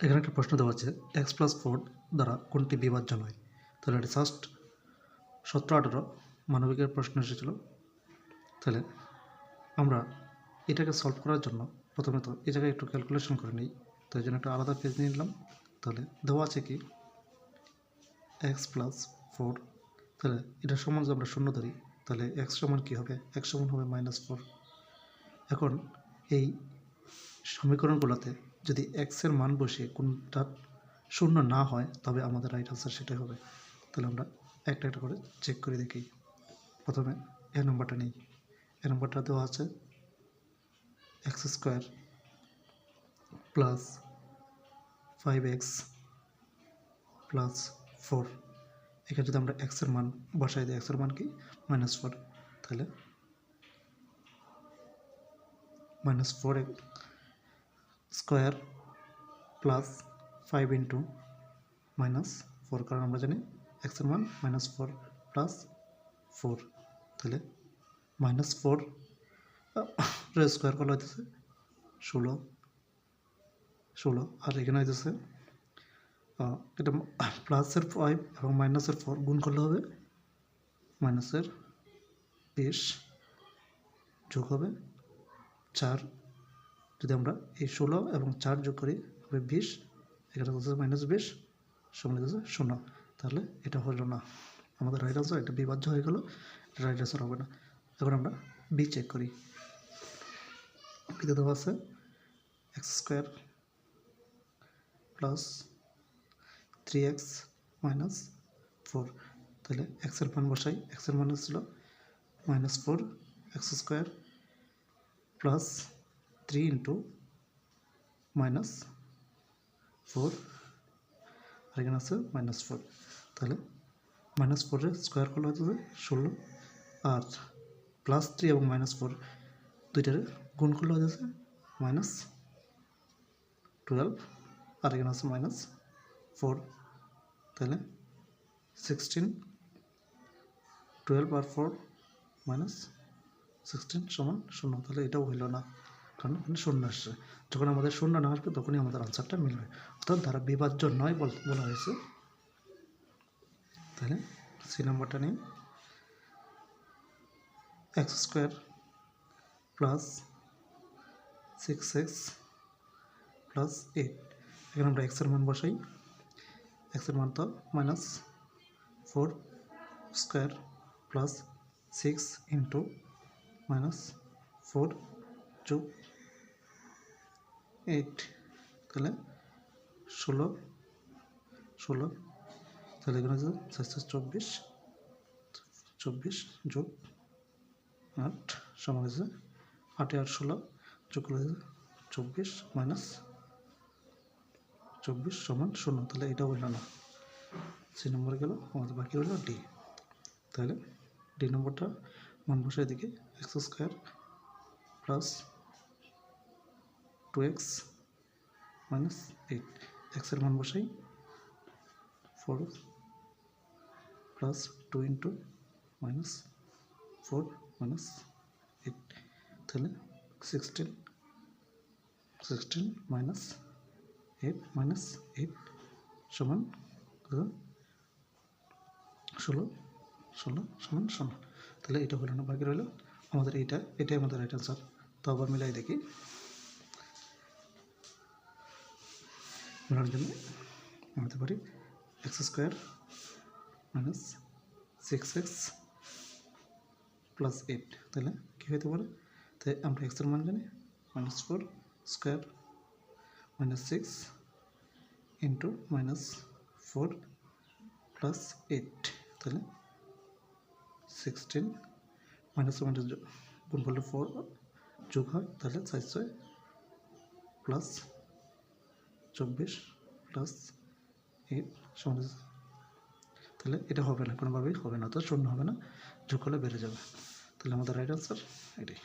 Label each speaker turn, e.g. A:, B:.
A: এখানে একটা প্রশ্ন দেওয়া আছে এক্স প্লাস ফোর দ্বারা কোনটি বিভাজ্য নয়? তাহলে এটি ফার্স্ট সতেরো আঠেরো মানবিকের প্রশ্ন এসেছিল। তাহলে আমরা এটাকে সলভ করার জন্য প্রথমে তো এই জায়গায় একটু ক্যালকুলেশন করে নিই তো এই জন্য একটা আলাদা পেজ নিয়ে নিলাম। তাহলে দেওয়া আছে কি? এক্স প্লাস ফোর তাহলে এটা সমান যদি আমরা শূন্য ধরি, তাহলে এক্স সমান কী হবে? এক্স সমান হবে মাইনাস ফোর এখন এই সমীকরণগুলোতে যদি এক্সের মান বসিয়ে কোনটা শূন্য না হয়, তবে আমাদের রাইট আনসার সেটাই হবে। তাহলে আমরা একটা একটা করে চেক করে দেখি। প্রথমে এ নম্বরটা নিই। এ নম্বরটা দেওয়া আছে x square plus five x plus four এখানে যদি আমরা এক্সের মান বসাই দিই এক্সের মান কি? মাইনাস ফোর তাহলে minus four square plus five into minus four, কারণ আমরা জানি এক্সের মান মাইনাস ফোর প্লাস ফোর। তাহলে মাইনাস ফোর স্কোয়ার করলে হইতেছে? ষোলো ষোলো। আর এখানে হইতেছে এটা প্লাসের ফাইভ এবং মাইনাসের ফোর গুণ করলে হবে মাইনাসের বিশ, যোগ হবে চার। যদি আমরা এই ষোলো এবং চার যোগ করি, হবে বিশ। এখানে হচ্ছে মাইনাস বিশ। সমান হচ্ছে শূন্য। তাহলে এটা হলো না। আমাদের রাইট আনসার এটা বিভাজ্য হয়ে গেল। রাইট আনসার হবে না। এখন আমরা বি চেক করি। বিতে দেওয়া আছে x square plus three x minus four তাহলে এক্সের মান বসাই। এক্সের মান ছিল minus four x square plus three into minus four, আর এখানে আছে মাইনাস ফোর। তাহলে মাইনাস ফোরের স্কোয়ার করলে হচ্ছে ষোলো, আর প্লাস থ্রি এবং মাইনাস ফোর দুইটার গুণ করলে হচ্ছে মাইনাস টুয়েলভ, আর এখানে আছে মাইনাস ফোর। তাহলে সিক্সটিন টুয়েলভ আর ফোর মাইনাস সিক্সটিন সমান শূন্য। তাহলে এটাও হইল না। কারণ এখানে শূন্য আসছে যখন আমাদের শূন্য না আসবে তখনই আমাদের আনসারটা মিলবে। অর্থাৎ তারা বিভাজ্য নয় বল বলা হয়েছে। তাহলে সি নাম্বারটা নিই x square plus six x plus eight এখানে আমরা এক্সের মান বসাই। এক্সের মান তো minus four square plus six into minus four যোগ এইট, তাহলে ষোলো ষোলো, তাহলে এখানে আছে চারশো চব্বিশ চব্বিশ যোগ আট, সমান হয়েছে আটে আট ষোলো, যোগ করলে চব্বিশ মাইনাস চব্বিশ সমান শূন্য তাহলে এটা হইল না। সি নম্বরে গেল, আমাদের বাকি হলো ডি। তাহলে ডি নম্বরটা, মান বসায় দিকে x square plus two x minus eight এক্সের মান বসাই four plus two into minus four minus eight তাহলে sixteen sixteen minus eight minus eight সমান? ষোলো ষোলো সমান ষোলো। তাহলে এটা হলো না বাকি রইল? আমাদের এইটা, এটাই আমাদের রাইট আনসার তো আবার মিলাই দেখি। মেলার জন্য আমাদের পারি। X square minus six x plus eight. তাহলে কী হতে পারে? তাই আমরা এক্সের মান জানি, minus four square minus six into minus four plus eight. তাহলে সিক্সটিন মাইনাস মাইনাস গুণ ফোর যোগ হয়, তাহলে চার ছয় প্লাস চব্বিশ প্লাস এইট সমান তাহলে এটা হবে না, কোনোভাবেই হবে না তো শূন্য হবে না যোগ হলে বেড়ে যাবে। তাহলে আমাদের রাইট আনসার এটাই।